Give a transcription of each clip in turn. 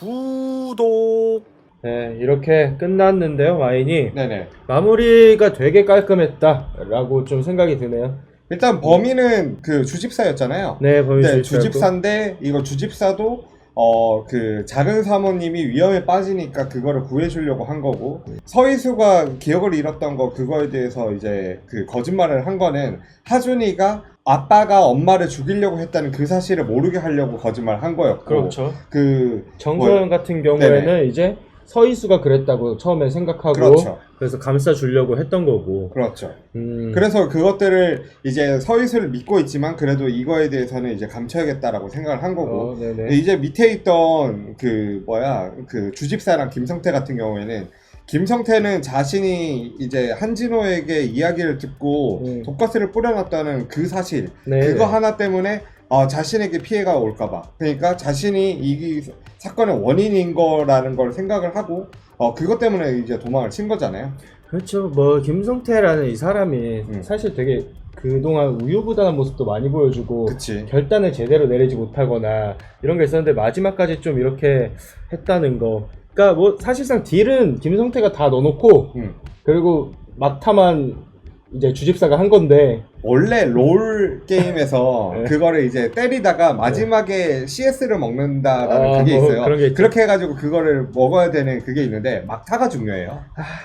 구독. 네, 이렇게 끝났는데요, 와인이. 네네. 마무리가 되게 깔끔했다라고 좀 생각이 드네요. 일단 범인은 그 주집사였잖아요. 네, 범인 네. 주집사인데 이거 주집사도 어 그 작은 사모님이 위험에 빠지니까 그거를 구해주려고 한 거고 서희수가 기억을 잃었던 거 그거에 대해서 이제 그 거짓말을 한 거는 하준이가 아빠가 엄마를 죽이려고 했다는 그 사실을 모르게 하려고 거짓말 한 거였고 그렇죠. 그 정서연 같은 경우에는 네네. 이제 서희수가 그랬다고 처음에 생각하고 그렇죠. 그래서 감싸 주려고 했던 거고. 그렇죠. 음, 그래서 그것들을 이제 서희수를 믿고 있지만 그래도 이거에 대해서는 이제 감춰야겠다라고 생각을 한 거고 어, 네네. 이제 밑에 있던 그 뭐야 그 주집사랑 김성태 같은 경우에는 김성태는 자신이 이제 한진호에게 이야기를 듣고 음. 독가스를 뿌려놨다는 그 사실 네. 그거 하나 때문에 어, 자신에게 피해가 올까봐 그러니까 자신이 이 사건의 원인인 거라는 걸 생각을 하고 어, 그것 때문에 이제 도망을 친 거잖아요. 그렇죠. 뭐 김성태라는 이 사람이 음. 사실 되게 그동안 우유부단한 모습도 많이 보여주고 그치. 결단을 제대로 내리지 못하거나 이런 게 있었는데 마지막까지 좀 이렇게 했다는 거. 그러니까 뭐 사실상 딜은 김성태가 다 넣어놓고 음. 그리고 막타만 이제 주집사가 한 건데 원래 롤 게임에서 네. 그거를 이제 때리다가 마지막에 CS를 먹는다라는 아, 그게 뭐 있어요. 그런 게 있죠. 그렇게 해가지고 그거를 먹어야 되는 그게 있는데 막타가 중요해요.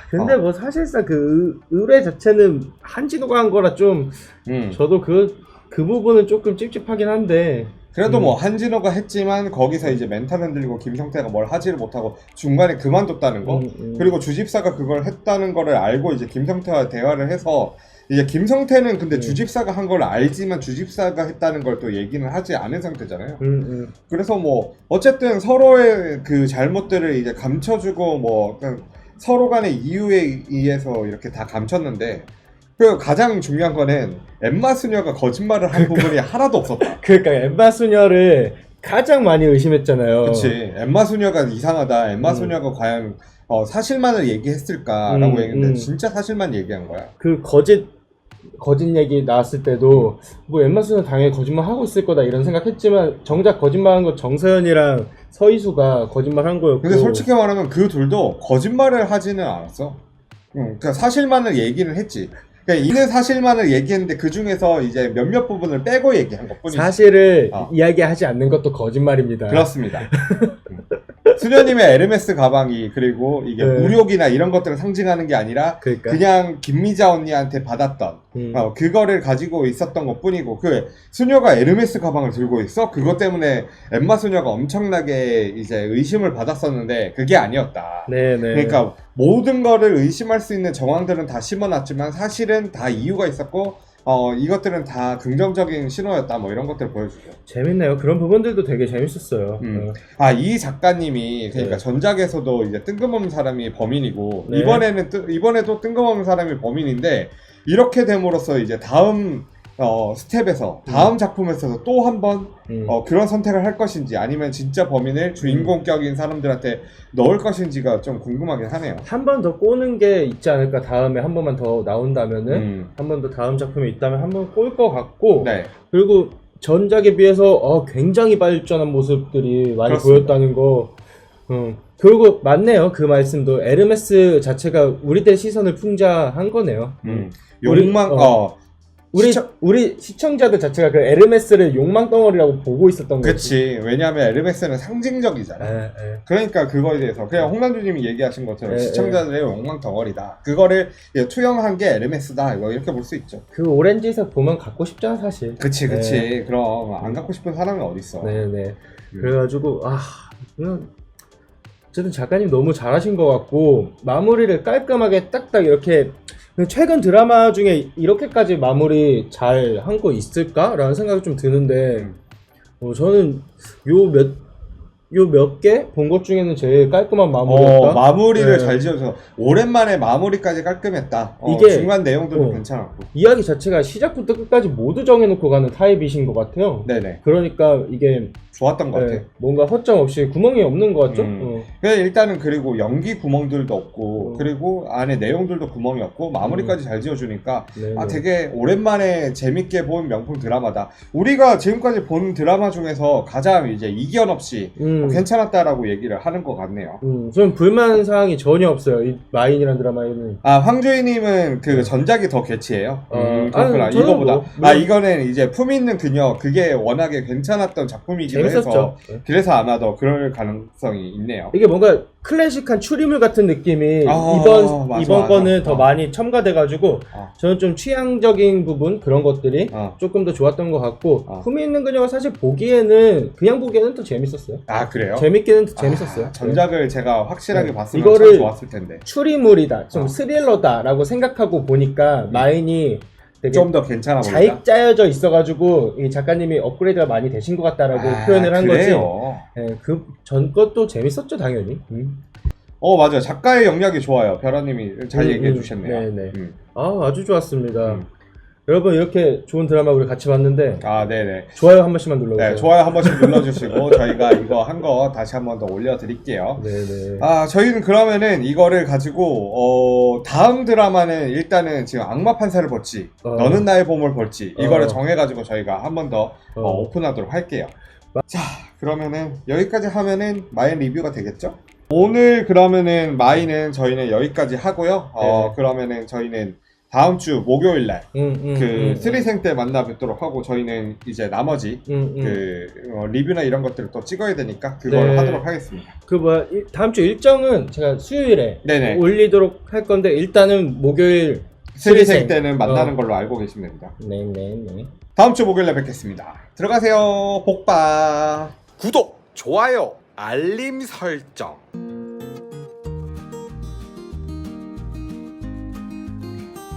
근데 어. 뭐 사실상 그 의- 의뢰 자체는 한진호가 한 거라 좀 음. 저도 그, 그 부분은 조금 찝찝하긴 한데 그래도 음. 뭐 한진호가 했지만 거기서 이제 멘탈 흔들리고 김성태가 뭘 하지를 못하고 중간에 그만뒀다는 거. 음, 음. 그리고 주집사가 그걸 했다는 거를 알고 이제 김성태와 대화를 해서 이제 김성태는 근데 음. 주집사가 한 걸 알지만 주집사가 했다는 걸 또 얘기는 하지 않은 상태잖아요. 음, 음. 그래서 뭐 어쨌든 서로의 그 잘못들을 이제 감춰주고 뭐 어떤 서로 간의 이유에 의해서 이렇게 다 감췄는데 그 가장 중요한 거는 엠마 수녀가 거짓말을 한 부분이 하나도 없었다. 그러니까 엠마 수녀를 가장 많이 의심했잖아요. 그치 엠마 수녀가 이상하다. 엠마 음. 수녀가 과연 어, 사실만을 얘기했을까라고 음, 했는데 음. 진짜 사실만 얘기한 거야. 그 거짓 거짓 얘기 나왔을 때도 뭐 엠마 수녀 당연히 거짓말 하고 있을 거다 이런 생각했지만 정작 거짓말한 거 정서연이랑 서희수가 거짓말한 거였고. 근데 솔직히 말하면 그 둘도 거짓말을 하지는 않았어. 응, 그러니까 사실만을 얘기는 했지. 그러니까 있는 사실만을 얘기했는데 그 중에서 이제 몇몇 부분을 빼고 얘기한 것뿐이지. 사실을 어. 이야기하지 않는 것도 거짓말입니다. 그렇습니다. 음. 수녀님의 에르메스 가방이 그리고 이게 네. 무력이나 이런 것들을 상징하는 게 아니라 그러니까. 그냥 김미자 언니한테 받았던 음. 어, 그거를 가지고 있었던 것 뿐이고 그 수녀가 에르메스 가방을 들고 있어 그것 때문에 엠마 수녀가 엄청나게 이제 의심을 받았었는데 그게 아니었다. 네 네. 그러니까 모든 거를 의심할 수 있는 정황들은 다 심어놨지만 사실은 다 이유가 있었고 어 이것들은 다 긍정적인 신호였다 뭐 이런 것들 보여주죠. 재밌네요. 그런 부분들도 되게 재밌었어요. 음. 어. 아이 작가님이 그러니까 네. 전작에서도 이제 뜬금없는 사람이 범인이고 네. 이번에는 뜨- 이번에도 뜬금없는 사람이 범인인데 이렇게 됨으로써 이제 다음 어 스텝에서 다음 작품에서도 또 한번 음. 어, 그런 선택을 할 것인지 아니면 진짜 범인을 주인공격인 사람들한테 넣을 것인지가 좀 궁금하긴 하네요. 한 번 더 꼬는 게 있지 않을까 다음에 한 번만 더 나온다면은 음. 한 번 더 다음 작품이 있다면 한 번 꼴 것 같고 네. 그리고 전작에 비해서 어, 굉장히 발전한 모습들이 많이 그렇습니다. 보였다는 거 음. 그리고 맞네요 그 말씀도 에르메스 자체가 우리들 시선을 풍자한 거네요 음. 우리- 욕망 어. 어. 우리 시청- 우리 시청자들 자체가 그 에르메스를 욕망 덩어리라고 보고 있었던 거지 그치. 왜냐하면 에르메스는 상징적이잖아. 에, 에. 그러니까 그거에 대해서 그냥 홍남주님이 얘기하신 것처럼 예, 시청자들의 욕망 덩어리다. 그거를 투영한 게 에르메스다. 이거 이렇게 볼 수 있죠. 그 오렌지색 보면 갖고 싶잖아 사실 그치 그치. 그럼 안 갖고 싶은 사람이 어딨어. 네네. 음. 그래가지고 아 그냥 어쨌든 작가님 너무 잘하신 것 같고 마무리를 깔끔하게 딱딱 이렇게 최근 드라마 중에 이렇게까지 마무리 잘 한 거 있을까라는 생각이 좀 드는데 음. 어, 저는 요 몇 요 몇 개 본 것 중에는 제일 깔끔한 마무리였다. 어, 마무리를 네. 잘 지어서 오랜만에 마무리까지 깔끔했다. 어, 이게- 중간 내용들도 어. 괜찮았고. 이야기 자체가 시작부터 끝까지 모두 정해놓고 가는 타입이신 것 같아요. 네네. 그러니까 이게 좋았던 것 같아. 네, 뭔가 허점 없이 구멍이 없는 것 같죠? 음. 어. 그냥 일단은 그리고 연기 구멍들도 없고 어. 그리고 안에 내용들도 구멍이 없고 마무리까지 잘 지어주니까 네, 아 네. 되게 오랜만에 재밌게 본 명품 드라마다. 우리가 지금까지 본 드라마 중에서 가장 이제 이견 없이 음. 음. 괜찮았다라고 얘기를 하는 것 같네요. 음, 좀 불만 사항이 전혀 없어요. 이 마인이라는 드라마에는. 아 황조희님은 그 전작이 더 개치예요. 어, 음, 그렇구나. 아니, 저는 이거보다. 뭐, 아 물론- 이거는 이제 품 있는 그녀 그게 워낙에 괜찮았던 작품이기 재밌었죠. 네. 그래서 아마 더 그럴 가능성이 있네요. 이게 뭔가 클래식한 추리물 같은 느낌이 아, 이번 맞아, 이번 맞아. 거는 더 어. 많이 첨가돼가지고 어. 저는 좀 취향적인 부분 그런 것들이 어. 조금 더 좋았던 것 같고 어. 품이 있는 그녀가 사실 보기에는 그냥 보기에는 더 재밌었어요. 아 그래요? 재밌기는 더 아, 재밌었어요. 네. 전작을 제가 확실하게 네. 봤으면 이거를- 참 좋았을 텐데 추리물이다, 좀 어. 스릴러다라고 생각하고 보니까 마인이 되게 좀 더 괜찮아 보인다. 잘 짜여져 있어가지고 이 작가님이 업그레이드가 많이 되신 것 같다라고 아, 표현을 한 거지. 그래요? 예, 그전 것도 재밌었죠 당연히. 음. 어 맞아 요. 작가의 영역이 좋아요. 별아님이 잘 음, 얘기해 음, 주셨네요. 네네. 음. 아 아주 좋았습니다. 음. 여러분 이렇게 좋은 드라마 우리 같이 봤는데 아 네네. 좋아요 한 번씩만 눌러주세요. 네, 좋아요 한 번씩 눌러주시고 저희가 이거 한 거 다시 한 번 더 올려드릴게요. 네네. 아 저희는 그러면은 이거를 가지고 어 다음 드라마는 일단은 지금 악마 판사를 볼지 어. 너는 나의 봄을 볼지 이거를 어. 정해가지고 저희가 한 번 더 어. 어, 오픈하도록 할게요. 자 그러면은 여기까지 하면은 마인 리뷰가 되겠죠? 오늘 그러면은 마인은 저희는 여기까지 하고요. 어 네. 그러면은 저희는 다음 주 목요일 날그 음, 음, 음, 스리생 때 만나 뵙도록 하고 저희는 이제 나머지 음, 음. 그 어, 리뷰나 이런 것들을 또 찍어야 되니까 그걸 네. 하도록 하겠습니다. 그 뭐야 일- 다음 주 일정은 제가 수요일에 네네. 올리도록 할 건데 일단은 목요일 스리생 스리생. 때는 만나는 어. 걸로 알고 계시면 됩니다. 네네네. 다음 주 목요일에 뵙겠습니다. 들어가세요. 복바. 구독, 좋아요, 알림 설정.